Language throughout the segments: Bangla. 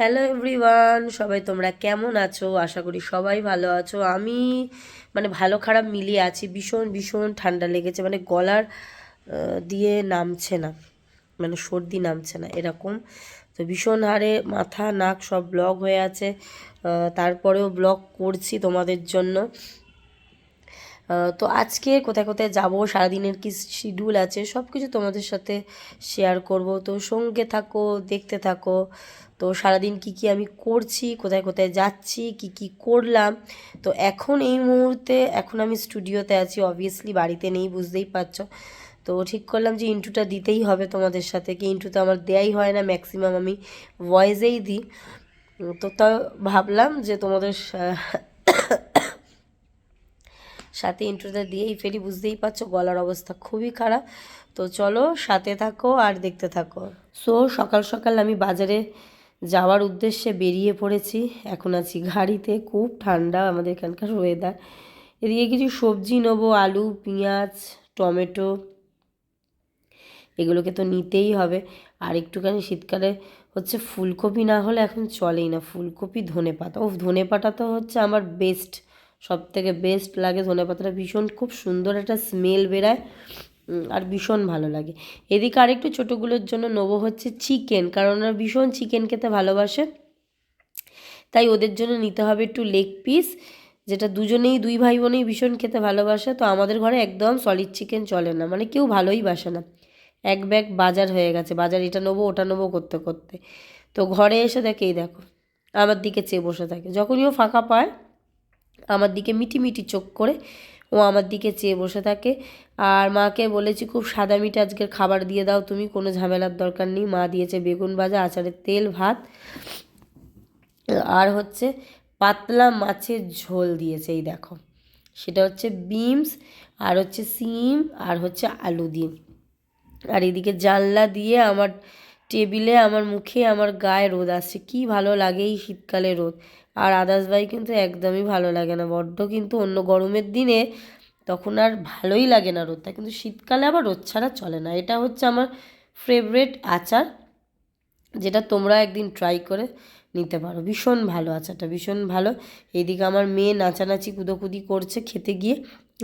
হ্যালো এভরিওয়ান সবাই তোমরা কেমন আছো? আশা করি সবাই ভালো আছো। আমি মানে ভালো খারাপ মিলিয়ে আছি। ভীষণ ভীষণ ঠান্ডা লেগেছে। মানে গলার দিয়ে নামছে না। মানে সর্দি নামছে না, এরকম। তো ভীষণ হারে মাথা, নাক সব ব্লক হয়ে আছে। তারপরেও ব্লক করছি তোমাদের জন্য। তো আজকে কোথায় কোথায় যাব? সারাদিনের কি শিডিউল আছে? সব কিছু তোমাদের সাথে শেয়ার করব। তো সঙ্গে থাকো, দেখতে থাকো। তো সারাদিন কি কি আমি করছি, কোথায় কোথায় যাচ্ছি, কি কি করলাম। তো এখন এই মুহূর্তে, এখন আমি স্টুডিওতে আছি অবভিয়াসলি বাড়িতে নেই, বুঝতেই পারছ। তো ঠিক করলাম যে ইন্টুটা দিতেই হবে তোমাদের সাথে, কি ইন্টু তো আমার দেয়াই হয় না ম্যাক্সিমাম আমি ভয়েসেই দিই। তো তা ভাবলাম যে তোমাদের সাথে ইন্ট্রোটা দিয়েই ফেরি, বুঝতেই পারছ গলার অবস্থা খুবই খারাপ। তো চলো সাথে থাকো আর দেখতে থাকো। সো সকাল সকাল আমি বাজারে যাওয়ার উদ্দেশ্যে বেরিয়ে পড়েছি। এখন আছি গাড়িতে, খুব ঠান্ডা আমাদের এখানকার ওয়েদার এদিকে কিছু সবজি নেব, আলু, পেঁয়াজ, টমেটো। এগুলোকে তো নিতেই হবে। আর একটুখানি শীতকালে হচ্ছে ফুলকপি না হলে এখন চলেই না। ফুলকপি ধনে পাতা ও ধনে পাতা তো হচ্ছে আমার বেস্ট সব থেকে বেস্ট লাগে। ধনে পাতাটা ভীষণ, খুব সুন্দর একটা স্মেল বেরায়। আর ভীষণ ভালো লাগে। এদিকে আরেকটু ছোটোগুলোর জন্য নেব হচ্ছে চিকেন কারণ ওরা ভীষণ চিকেন খেতে ভালোবাসে। তাই ওদের জন্য নিতে হবে একটু লেগ পিস যেটা দুজনেই, দুই ভাই বোনেই ভীষণ খেতে ভালোবাসে। তো আমাদের ঘরে একদম সলিড চিকেন চলে না মানে কেউ ভালোই বাসে না। এক ব্যাগ বাজার হয়ে গেছে, বাজার এটা নেব, ওটা নেব করতে করতে। তো ঘরে এসে দেখে এই দেখো, আমার দিকে চেয়ে বসে থাকে। যখনই ও ফাঁকা পায়, আমার দিকে মিটি মিটি চোখ করে ও আমার দিকে চেয়ে বসে থাকে। আর মাকে বলেছি, খুব সাদা মিটে আজকের খাবার দিয়ে দাও তুমি, কোনো ঝামেলার দরকার নেই। মা দিয়েছে বেগুন ভাজা, আচারের তেল, ভাত। আর হচ্ছে পাতলা মাছের ঝোল দিয়েছে, এই দেখো। সেটা হচ্ছে বিমস আর হচ্ছে সিম, আর হচ্ছে আলু দিয়ে। আর এদিকে জানলা দিয়ে আমার টেবিলে, আমার মুখে, আমার গায়ে রোদ আসছে। কি ভালো লাগে এই শীতকালে রোদ। আর আদার্স ভাই কিন্তু একদমই ভালো লাগে না। বড্ড কিন্তু অন্য গরমের দিনে তখন আর ভালোই লাগে না রোদটা। কিন্তু শীতকালে আবার রোদ ছাড়া চলে না। এটা হচ্ছে আমার ফেভারেট আচার, যেটা তোমরা একদিন ট্রাই করে নিতে পারো। ভীষণ ভালো আচারটা, ভীষণ ভালো। এইদিকে আমার মেয়ে নাচানাচি, কুদোকুদি করছে খেতে গিয়ে।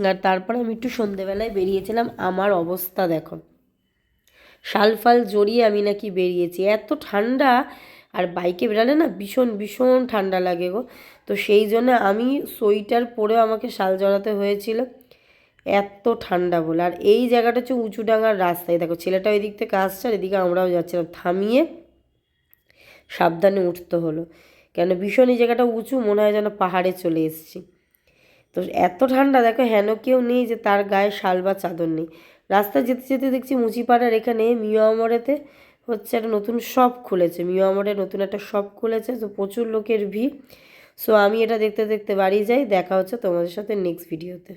আর তারপরে আমি একটু সন্ধেবেলায় বেরিয়েছিলাম। আমার অবস্থা দেখো। শাল ফাল জড়িয়ে আমি নাকি বেরিয়েছি। এত ঠান্ডা আর বাইকে বেরালে না ভীষণ ভীষণ ঠান্ডা লাগে গো। তো সেই জন্য আমি সোয়েটার পরেও আমাকে শাল জড়াতে হয়েছিল। এত ঠান্ডা বলে। আর এই জায়গাটা হচ্ছে উঁচু ডাঙার রাস্তায় দেখো, ছেলেটা ওই দিক থেকে আসছে আর এদিকে আমরাও যাচ্ছিলাম। থামিয়ে সাবধানে উঠতে হলো। কেন ভীষণ এই জায়গাটা উঁচু, মনে হয় যেন পাহাড়ে চলে এসেছি। তো এত ঠান্ডা, দেখো হেন কেউ নেই যে তার গায়ে শাল বা চাদর নেই। রাস্তায় যেতে যেতে দেখছি মুচিপাড়ার এখানে মিয়া মিয়ামরেতে হচ্ছে একটা নতুন শপ খুলেছে। মিয়ামরে নতুন একটা শপ খুলেছে, তো প্রচুর লোকের ভিড়। সো আমি এটা দেখতে দেখতে বাড়ি যাই, দেখা হচ্ছে তোমাদের সাথে নেক্সট ভিডিওতে